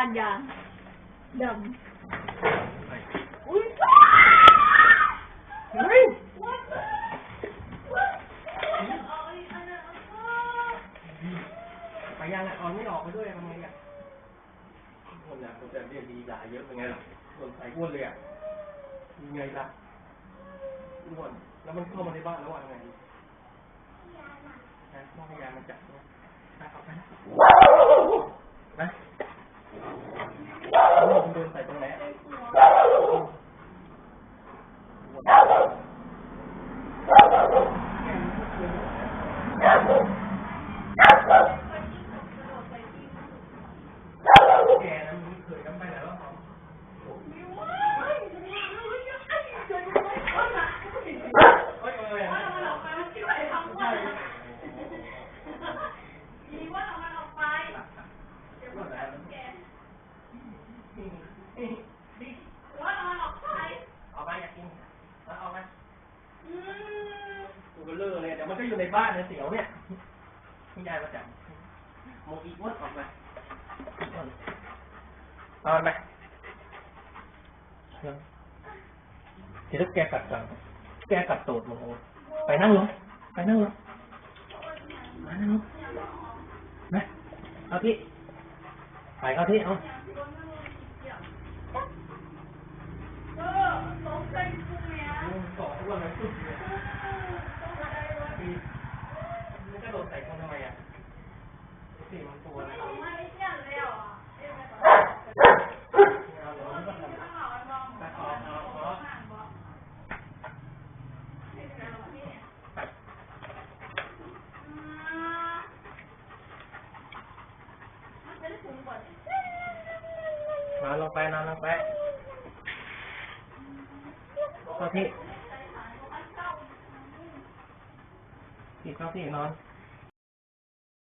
บ้านยางดำอุ้ยเฮ้ยไปยังอะเอาไม่ออกไปด้วยทำไงอะคนเนี่ยคนจะเรียกดีด่าเยอะเป็นไงล่ะส่วนใส่อ้วนเลยอะยังไงล่ะอ้วนแล้วมันเข้ามาในบ้านแล้วว่าไงดีนะพ่อพยายามมาจับนะนะเอาไปนะนะแล้วมันเดินใส่ตรงไหนอะแกนะมึงเคยกันไปไหนแล้วครับเฮ้ยเอ้ย เอาไปอยากกินแล้วเอาไปกูก็เลิกเลยเดี๋ยว มันก็อยู่ในบ้านในเสียวเนี่ยคุณยายมาจับโมอีอ้วนออกไปเอามันไปเดี๋ยวถ้าแกกัดกันแกกัดตูดมึงไปนั่งลงไปนั่งลงมานั่งลงนะเอาที่ไปเอาที่เอาสองอ้วนเลยสุดเลยมันกระโดดใส่คนทำไมอะสี่มันตัวนะ เอาเดี๋ยวมันก็ทำแต่ขอขอขอ นอนลงไปนอนลงไปเข้าที่ที่เข้าที่นอน